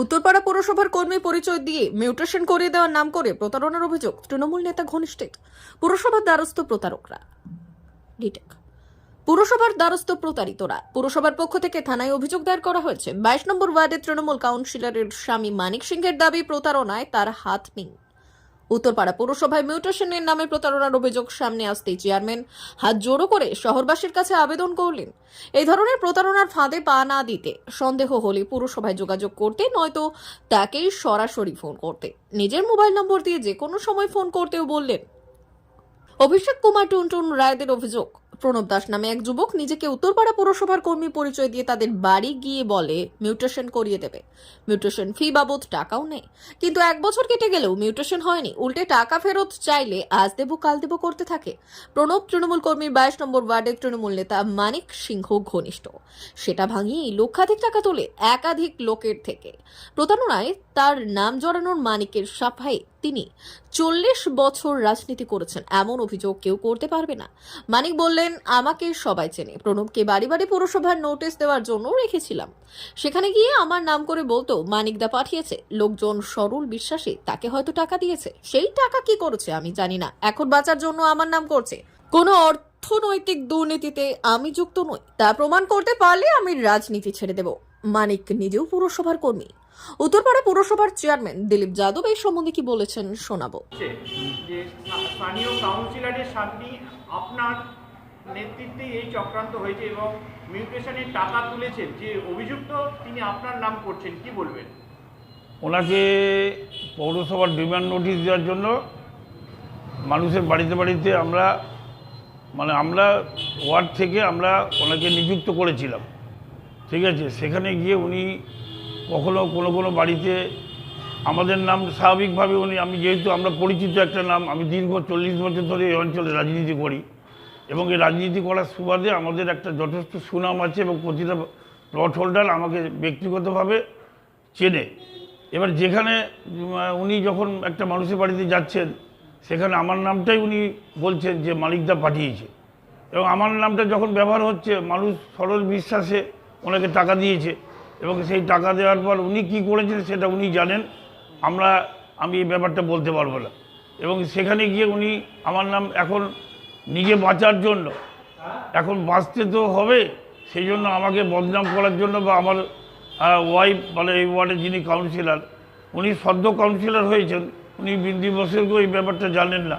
উত্তরপাড়া পৌরসভার কর্মী পরিচয় দিয়ে মিউটেশন করিয়ে দেওয়ার নাম করে প্রতারণার অভিযোগ তৃণমূল নেতা ঘনিষ্ঠের পুরসভার দ্বারস্থ প্রতারকরা। ডিটেক। পুরসভার দ্বারস্থ প্রতারিতরা। পুরসভার পক্ষ থেকে থানায় অভিযোগ দায়ের করা হয়েছে। বাইশ নম্বর ওয়ার্ডের তৃণমূল কাউন্সিলরের স্বামী মানিক সিংহের দাবি প্রতারণায় তার হাত নেই। উত্তরপাড়া পুরসভায় মিউটেশনের নামে প্রতারণার অভিযোগ সামনে আসতেই চেয়ারম্যান হাত জোড়ো করে শহরবাসীর কাছে আবেদন করলেন। এই ধরনের প্রতারণার ফাঁদে পা না দিতে সন্দেহ হলে পৌরসভায় যোগাযোগ করতে, নয়তো তাকেই সরাসরি ফোন করতে। নিজের মোবাইল নম্বর দিয়ে যে কোনো সময় ফোন করতেও বললেন। অভিষেক কুমার টুনটুন, রায়দের অভিযোগ। প্রণব দাস নামে এক যুবক নিজেকে উত্তরপাড়া পুরসভার কর্মী পরিচয় দিয়ে তাদের বাড়ি গিয়ে বলে মিউটেশন করিয়ে দেবে। মিউটেশন ফি বাবদ টাকাও নেই। কিন্তু এক বছর কেটে গেলেও মিউটেশন হয়নি। উল্টে টাকা ফেরত চাইলে আজ দেব, কাল দেব করতে থাকে। প্রণব তৃণমূল কর্মীর বাইশ নম্বর ওয়ার্ডের তৃণমূল নেতা মানিক সিংহ ঘনিষ্ঠ। সেটা ভাঙিয়ে লক্ষাধিক টাকা তোলে একাধিক লোকের থেকে। প্রতারণায় তার নাম জড়ানোর মানিকের সাফাই তিনি চল্লিশ বছর রাজনীতি করেছেন। এমন অভিযোগ কেউ করতে পারবে না। মানিক বললেন, আমাকে সবাই চেনে। প্রণবকে বাড়ি বাড়ি পুরসভার নোটিশ দেওয়ার জন্য রেখেছিলাম। সেখানে গিয়ে আমার নাম করে বলতো মানিকদা পাঠিয়েছে। লোকজন সরল বিশ্বাসে তাকে হয়তো টাকা দিয়েছে। সেই টাকা কি করেছে আমি জানি না। এখন বাঁচার জন্য আমার নাম করছে। কোনো অর্থনৈতিক দুর্নীতিতে আমি যুক্ত নই। তা প্রমাণ করতে পারলে আমি রাজনীতি ছেড়ে দেব। মানিক নিজেও পুরসভার কর্মী। উত্তরপাড়া পুরসভার চেয়ারম্যান দিলীপ যাদব এই সম্বন্ধে কি বলেছেন শোনাবো। যে স্থানীয় কাউন্সিলরের সামনে আপনার নেতৃত্বে এই চক্রান্ত হয়েছে এবং মিউটেশনের টাকা তুলেছেন যে অভিযুক্ত তিনি আপনার নাম করছেন কি বলবেন? ওনাকে পৌরসভার ডিমান্ড নোটিশ দেওয়ার জন্য মানুষের বাড়িতে বাড়িতে আমরা মানে আমরা ওয়ার্ড থেকে আমরা ওনাকে নিযুক্ত করেছিলাম। ঠিক আছে সেখানে গিয়ে উনি কখনো কোনো কোনো বাড়িতে আমাদের নাম স্বাভাবিকভাবে উনি, আমি যেহেতু আমরা পরিচিত একটা নাম, আমি দীর্ঘ চল্লিশ বছর ধরে এই অঞ্চলে রাজনীতি করি এবং এই রাজনীতি করার সুবাদে আমাদের একটা যথেষ্ট সুনাম আছে এবং প্রতিটা প্লট হোল্ডার আমাকে ব্যক্তিগতভাবে চেনে। এবার যেখানে উনি যখন একটা মানুষের বাড়িতে যাচ্ছেন, সেখানে আমার নামটাই উনি বলছেন যে মালিকদা পাঠিয়েছে। এবং আমার নামটা যখন ব্যবহার হচ্ছে, মানুষ সরল বিশ্বাসে ওনাকে টাকা দিয়েছে। এবং সেই টাকা দেওয়ার পর উনি কি করেছেন সেটা উনি জানেন। আমরা, আমি এই ব্যাপারটা বলতে পারব না। এবং সেখানে গিয়ে উনি, আমার নাম এখন নিজে বাঁচার জন্য, এখন বাঁচতে তো হবে, সেই জন্য আমাকে বদনাম করার জন্য বা আমার ওয়াইফ মানে এই ওয়ার্ডের যিনি কাউন্সিলর উনি সদ্য কাউন্সিলর হয়েছেন, উনি বিন্দু বছরকেও এই ব্যাপারটা জানেন না।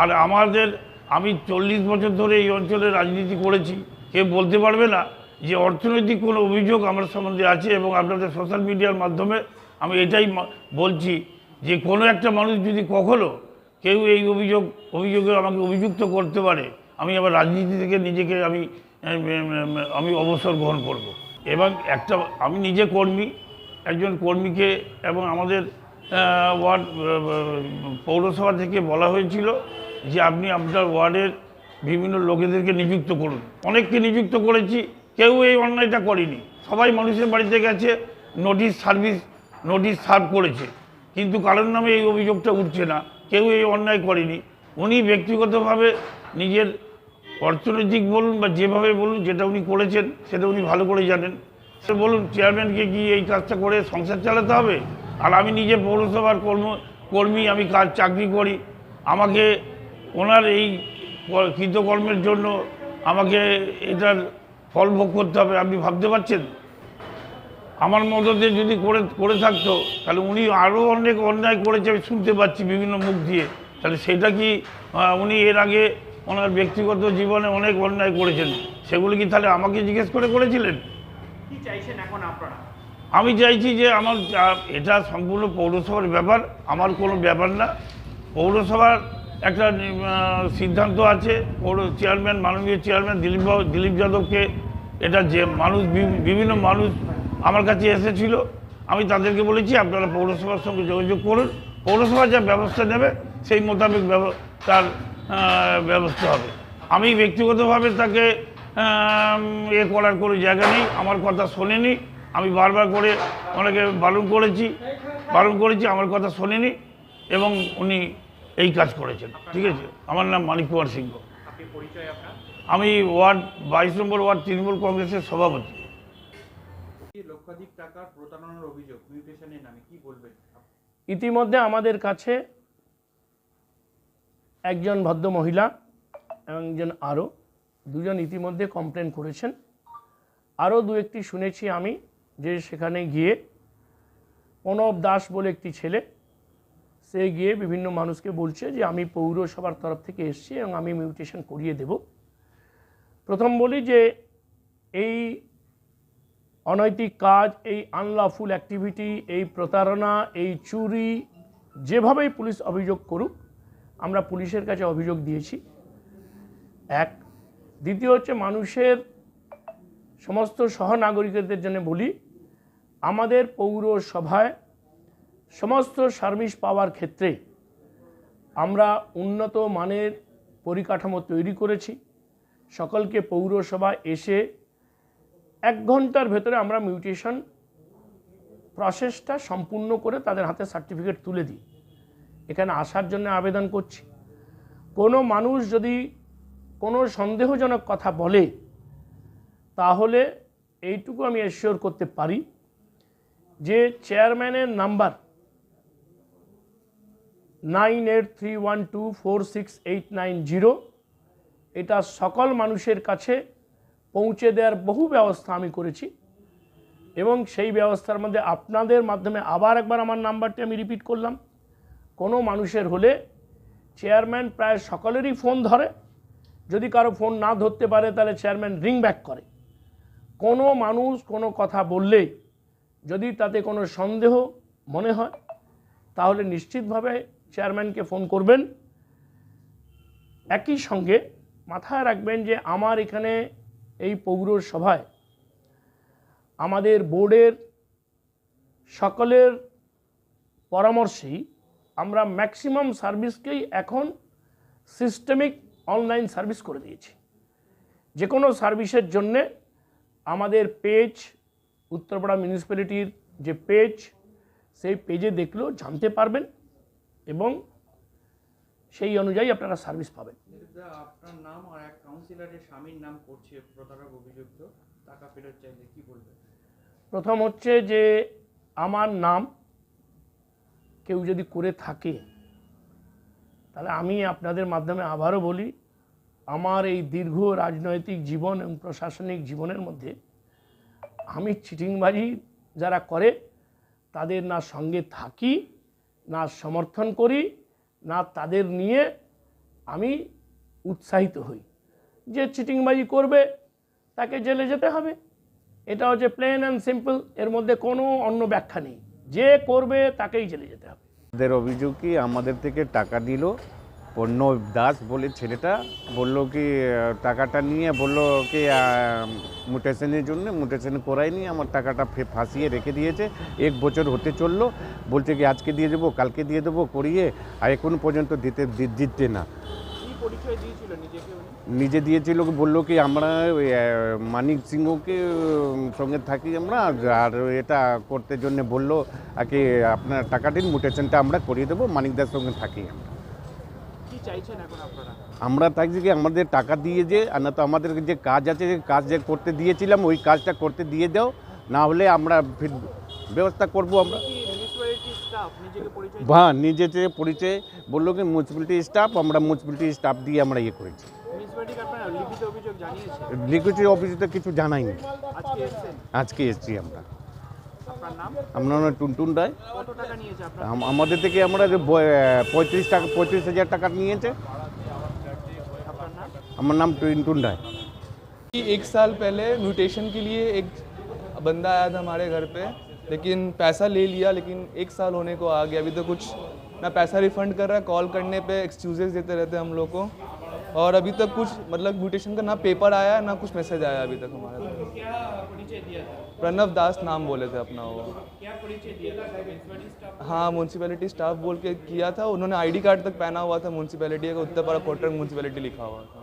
আর আমাদের, আমি চল্লিশ বছর ধরে এই অঞ্চলে রাজনীতি করেছি, কেউ বলতে পারবে না যে অর্থনৈতিক কোনো অভিযোগ আমার সম্বন্ধে আছে এবং আপনাদের সোশ্যাল মিডিয়ার মাধ্যমে আমি এটাই বলছি যে কোনো একটা মানুষ যদি কখনো কেউ এই অভিযোগ, অভিযোগে আমাকে অভিযুক্ত করতে পারে, আমি আবার রাজনীতি থেকে নিজেকে আমি আমি অবসর গ্রহণ করব। এবং একটা, আমি নিজে কর্মী, একজন কর্মীকে এবং আমাদের ওয়ার্ড পৌরসভা থেকে বলা হয়েছিল যে আপনি আপনার ওয়ার্ডের বিভিন্ন লোকেদেরকে নিযুক্ত করুন অনেককে নিযুক্ত করেছি কেউ এই অন্যায়টা করেনি। সবাই মানুষের বাড়িতে গেছে নোটিশ সার্ভিস নোটিশ সার্ভ করেছে। কিন্তু কারোর নামে এই অভিযোগটা উঠছে না, কেউ এই অন্যায় করেনি। উনি ব্যক্তিগতভাবে নিজের অর্থনৈতিক বলুন বা যেভাবে বলুন, যেটা উনি করেছেন, সেটা উনি ভালো করে জানেন। সে বলুন চেয়ারম্যানকে কি এই কাজটা করে সংসার চালাতে হবে? আর আমি নিজে পৌরসভার কর্ম, কর্মী, আমি কাজ, চাকরি করি। আমাকে ওনার এই কৃতকর্মের জন্য আমাকে এটার ফল ভোগ করতে হবে আপনি ভাবতে পারছেন? আমার মদতে যদি করে করে থাকতো তাহলে উনি আরও অনেক অন্যায় করেছে আমি শুনতে পাচ্ছি বিভিন্ন মুখ দিয়ে। তাহলে সেটা কি উনি এর আগে ওনার ব্যক্তিগত জীবনে অনেক অন্যায় করেছেন? সেগুলো কি তাহলে আমাকে জিজ্ঞেস করে করেছিলেন? কি চাইছেন এখন আপনারা? আমি চাইছি যে আমার এটা সম্পূর্ণ পৌরসভার ব্যাপার আমার কোনো ব্যাপার না। পৌরসভার একটা সিদ্ধান্ত আছে। পৌর চেয়ারম্যান মাননীয় চেয়ারম্যান দিলীপ দিলীপ যাদবকে এটা যে মানুষ বিভিন্ন মানুষ আমার কাছে এসেছিল। আমি তাদেরকে বলেছি, আপনারা পৌরসভার সঙ্গে যোগাযোগ করুন। পৌরসভা যা ব্যবস্থা নেবে, সেই মোতাবেক তার ব্যবস্থা হবে। আমি ব্যক্তিগতভাবে তাকে এ করার কোনো জায়গা নেই, আমার কথা শোনেনি। আমি বারবার করে ওনাকে বারণ করেছি বারণ করেছি, আমার কথা শোনেনি। এবং উনি এই কাজ করেছেন। ঠিক আছে? আমার নাম মানিক কুমার সিংহ। আপনি পরিচয় আপনার আমি ওয়ার্ড বাইশ নম্বর ওয়ার্ড তৃণমূল কংগ্রেসের সভাপতি। লক্ষাধিক টাকার প্রতারণার অভিযোগ মিউটেশনের নামে কি বলবেন? ইতিমধ্যে আমাদের কাছে একজন ভদ্র মহিলা এবং একজন আরও দুজন ইতিমধ্যে কমপ্লেন করেছেন। আরও দু একটি শুনেছি আমি যে সেখানে গিয়ে প্রণব দাস বলে একটি ছেলে সে গিয়ে বিভিন্ন মানুষকে বলছে যে, আমি পৌরসভার তরফ থেকে এসেছি এবং আমি মিউটেশন করিয়ে দেব। প্রথম বলি যে, এই অনৈতিক কাজ, এই আনলফুল অ্যাক্টিভিটি এই প্রতারণা, এই চুরি, যেভাবেই পুলিশ অভিযোগ করুক, আমরা পুলিশের কাছে অভিযোগ দিয়েছি। এক। দ্বিতীয় হচ্ছে মানুষের সমস্ত সহনাগরিকদের জন্য বলি, আমাদের পৌরসভায় সমস্ত সার্ভিস পাওয়ার ক্ষেত্রে আমরা উন্নত মানের পরিকাঠামো তৈরি করেছি। সকলকে পৌরসভা এসে এক ঘণ্টার ভেতরে আমরা মিউটেশন প্রসেসটা সম্পূর্ণ করে তাদের হাতে সার্টিফিকেট তুলে দিই। এখানে আসার জন্য আবেদন করছি। কোনো মানুষ যদি কোনো সন্দেহজনক কথা বলে, তাহলে এইটুকু আমি এসিওর করতে পারি যে চেয়ারম্যানের number nine eight three one two four six eight nine zero. এটা সকল মানুষের কাছে পৌঁছে দেওয়ার বহু ব্যবস্থা আমি করেছি। এবং সেই ব্যবস্থার মধ্যে আপনাদের মাধ্যমে আবার একবার আমার নাম্বারটি আমি রিপিট করলাম। কোনো মানুষের হলে চেয়ারম্যান প্রায় সকলেরই ফোন ধরে। যদি কারও ফোন না ধরতে পারে, তাহলে চেয়ারম্যান রিং ব্যাক করে। কোনো মানুষ কোনো কথা বললে যদি তাতে কোনো সন্দেহ মনে হয়, তাহলে নিশ্চিতভাবে চেয়ারম্যানকে ফোন করবেন। একই সঙ্গে মাথায় রাখবেন যে আমার এখানে এই পৌরসভায় আমাদের বোর্ডের সকলের পরামর্শেই আমরা ম্যাক্সিমাম সার্ভিসকেই এখন সিস্টেমিক অনলাইন সার্ভিস করে দিয়েছি। যে কোনো সার্ভিসের জন্যে আমাদের পেজ, উত্তরপাড়া মিউনিসিপ্যালিটির যে পেজ, সেই পেজে দেখলেও জানতে পারবেন। এবং সেই অনুযায়ী আপনারা সার্ভিস পাবেন। আপনার নাম আর এক কাউন্সিলরের স্বামীর নাম করছে প্রতারক অভিযুক্ত টাকা ফেরত চাইলে কি বলবেন প্রথম হচ্ছে যে আমার নাম কেউ যদি করে থাকে তাহলে আমি আপনাদের মাধ্যমে আবারও বলি আমার এই দীর্ঘ রাজনৈতিক জীবন এবং প্রশাসনিক জীবনের মধ্যে আমি চিটিংবাজি যারা করে তাদের না সঙ্গে থাকি না সমর্থন করি, না তাদের নিয়ে আমি উৎসাহিত হই। যে চিটিংবাজি করবে, তাকে জেলে যেতে হবে। এটা হচ্ছে প্লেন অ্যান্ড সিম্পল এর মধ্যে কোনো অন্য ব্যাখ্যা নেই। যে করবে, তাকেই জেলে যেতে হবে। তাদের অভিযোগ কি? আমাদের থেকে টাকা দিল পণ্য দাস বলে ছেলেটা বলল কি টাকাটা নিয়ে বলল কি মুটেশনের জন্য মুটেশন করায়নি আমার টাকাটা ফাঁসিয়ে রেখে দিয়েছে। এক বছর হতে চলল বলছে কি আজকে দিয়ে দেবো কালকে দিয়ে দেবো করিয়ে আর এখন পর্যন্ত দিতে দিতে না। নিজে দিয়েছিল বলল কি আমরা ওই, মানিক সিংহকে সঙ্গে থাকি আমরা আর এটা করতে জন্য বলল আর কি আপনার টাকা দিন মুটেশনটা আমরা করিয়ে দেবো মানিকদার সঙ্গে থাকি আমরা কি চাইছেন এখন আপনারা আমরা থাকছি কি আমাদের টাকা দিয়ে যে আর না তো আমাদের যে কাজ আছে যে কাজ যে করতে দিয়েছিলাম ওই কাজটা করতে দিয়ে দাও না হলে আমরা ব্যবস্থা করব আমরা। কি নিজেকে পরিচয় হ্যাঁ নিজে যে পরিচয় বলল কি মিউনিসিপ্যালিটি স্টাফ আমরা মিউনিসিপ্যালিটি স্টাফ দিয়ে আমরা ইয়ে করেছি। লিখিত অভিযোগ অফিসে তো কিছু জানাইনি। আজকে এসছি আমরা। আপনার নাম আমরা না টুনটুন রায় কত টাকা নিয়েছে আপনার আম- আমাদের থেকে আমরা যে ব- পঁয়ত্রিশ টাকা পঁয়ত্রিশ হাজার টাকা নিয়েছে আপনার নাম আমার নাম টুনটুন রায় कि एक साल पहले म्यूटेशन के लिए एक बंदा आया था हमारे घर पे लेकिन पैसा ले लिया लेकिन एक साल होने को आ गया अभी तो कुछ ना पैसा रिफंड कर रहा है कॉल करने पे एक्सक्यूजेस देते रहते हैं हम लोग को और अभी तक कुछ मतलब म्यूटेशन का ना पेपर आया ना कुछ मैसेज आया अभी तक हमारे पास क्या परिचय दिया था? प्रणव दास नाम बोले थे अपना वो। क्या परिचय दिया था? हाँ म्यूनसिपैलिटी स्टाफ बोल के किया था। उन्होंने आईडी कार्ड तक पहना हुआ था म्यूनसिपैलिटी का उत्तरपाड़ा कोटर म्यूनसिपैलिटी लिखा हुआ था।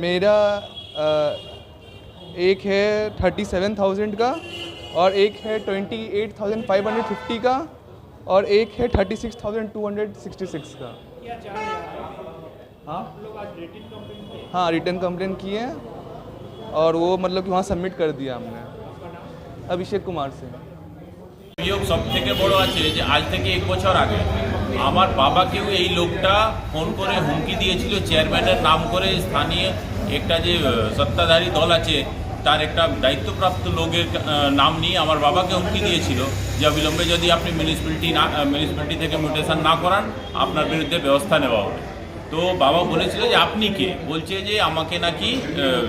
मेरा एक है थर्टी सेवन थाउज़ेंड का और एक है twenty eight thousand five hundred fifty का और एक है thirty six thousand two hundred sixty six का। हाँ हाँ? रिटर्न कंप्लेन किए हैं। और वो मतलब कि वहाँ सबमिट कर दिया हमने अभिषेक कुमार से অভিযোগ সব থেকে বড় আছে যে আজ থেকে এক বছর আগে আমার বাবাকেও এই লোকটা ফোন করে হুমকি দিয়েছিল চেয়ারম্যানের নাম করে স্থানীয় একটা যে আহ, সত্তাধারী দল আছে তার একটা দায়িত্বপ্রাপ্ত লোকের আহ, নাম নিয়ে আমার বাবাকে হুমকি দিয়েছিল যে অবিলম্বে যদি আপনি মিউনিসিপ্যালিটি না মিউনিসিপ্যালিটি থেকে মিউটেশন না করান আপনার বিরুদ্ধে ব্যবস্থা নেওয়া হবে তো বাবা বলেছিল যে আপনি কে? বলছে যে আমাকে নাকি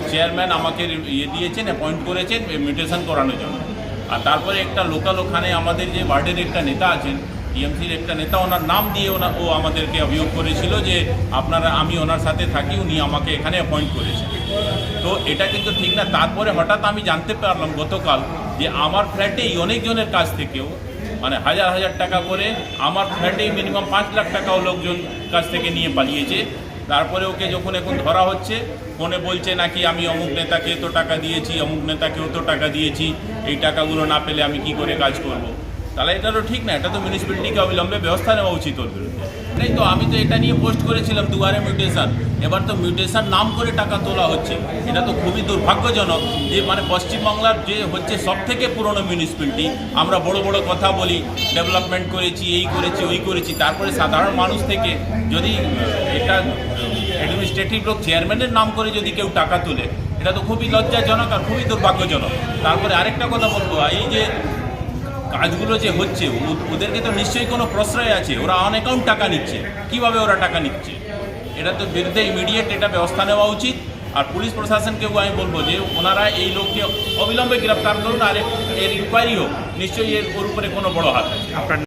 চেয়ারম্যান আমাকে ইয়ে দিয়েছেন অ্যাপয়েন্ট করেছেন মিউটেশন করানোর জন্য। আর তারপরে একটা লোকাল ওখানে আমাদের যে ওয়ার্ডের একটা নেতা আছেন টিএমসির একটা নেতা, ওনার নাম দিয়ে ওনা, ও আমাদেরকে অভিযোগ করেছিল যে আপনারা, আমি ওনার সাথে থাকি, উনি আমাকে এখানে অ্যাপয়েন্ট করেছেন। তো এটা কিন্তু ঠিক না। তারপরে হঠাৎ আমি জানতে পারলাম গতকাল যে আমার ফ্ল্যাটেই অনেকজনের কাছ থেকেও মানে হাজার হাজার টাকা করে আমার ফ্ল্যাটেই মিনিমাম পাঁচ লাখ টাকাও লোকজন কাছ থেকে নিয়ে পালিয়েছে তারপরে ওকে যখন এখন ধরা হচ্ছে, ফোনে বলছে নাকি আমি অমুক নেতাকে এত টাকা দিয়েছি, অমুক নেতাকে অত টাকা দিয়েছি, এই টাকাগুলো না পেলে আমি কি করে কাজ করব। তাহলে এটা তো ঠিক না, এটা তো মিউনিসিপ্যালিটিকে অবিলম্বে ব্যবস্থা নেওয়া উচিত ওর বিরুদ্ধে। এই তো, আমি তো এটা নিয়ে পোস্ট করেছিলাম দুয়ারে মিউটেশন এবার তো মিউটেশন নাম করে টাকা তোলা হচ্ছে। এটা তো খুবই দুর্ভাগ্যজনক যে মানে পশ্চিমবাংলার যে হচ্ছে সব থেকে পুরনো মিউনিসিপ্যালিটি আমরা বড় বড় কথা বলি ডেভেলপমেন্ট করেছি, এই করেছি, ওই করেছি, তারপরে সাধারণ মানুষ থেকে যদি এটা অ্যাডমিনিস্ট্রেটিভ লোক চেয়ারম্যানের নাম করে যদি কেউ টাকা তোলে, এটা তো খুবই লজ্জাজনক আর খুবই দুর্ভাগ্যজনক। তারপরে আরেকটা কথা বলব, এই যে কাজগুলো যে হচ্ছে ওদেরকে তো নিশ্চয়ই কোনো প্রশ্রয় আছে। ওরা অন অ্যাকাউন্ট টাকা নিচ্ছে। কীভাবে ওরা টাকা নিচ্ছে? এটা তো বিরুদ্ধে ইমিডিয়েট এটা ব্যবস্থা নেওয়া উচিত। আর পুলিশ প্রশাসনকেও আমি বলব যে, ওনারা এই লোককে অবিলম্বে গ্রেপ্তার করুন, আর এর ইনকোয়ারি হোক। নিশ্চয়ই এর ওর উপরে কোনো বড় হাত আছে।